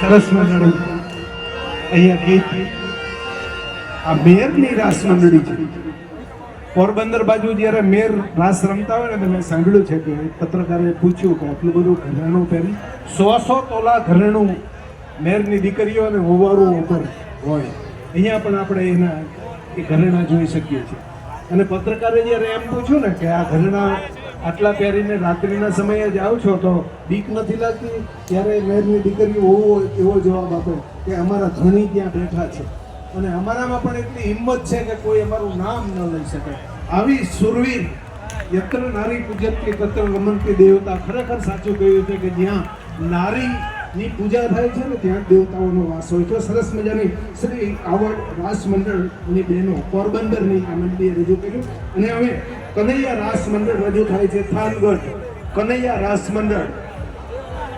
સરસ મંડળી. અહીંયા ગીત. આ મેરની રાસ મંડળી છે. પોરબંદર બાજુ જ્યારે મેર રાસ રમતા હોય ને મેં સાંભળ્યું છે કે પત્રકારે પૂછ્યું કે આટલું બધું ઘરેણું પહેરી, સો સો તોલા ઘરેણું મેરની દીકરીઓ અને હોવારું ઉપર હોય. અહીંયા પણ આપણે એના એ ઘરેણા જોઈ શકીએ છીએ. અને પત્રકારે જ્યારે એમ પૂછ્યું ને કે આ ઘરેણા આટલા પહેરીને રાત્રિના સમયે જાઓ છો તો બીક નથી લાગતી? ત્યારે મેરની દીકરીઓ હોવો એવો જવાબ આપે કે અમારા ધણી ત્યાં બેઠા છે. અને અમારામાં પણ એટલી હિંમત છે કે કોઈ અમારું નામ ન લઈ શકે. આવી સુરવીર યત્ર નારી પૂજ્યથી તત્ર રમનતી દેવતા ખરેખર સાચું કહ્યું છે કે જ્યાં નારીની પૂજા થાય છે ને ત્યાં દેવતાઓનો વાસ હોય. છે સરસ મજાની શ્રી આવડ રાસ મંડળની બહેનો પોરબંદરની આ મંડળીએ રજૂ કર્યું. અને હવે કનૈયા રાસ મંડળ રજૂ થાય છે થાનગઢ. કનૈયા રાસ મંડળ.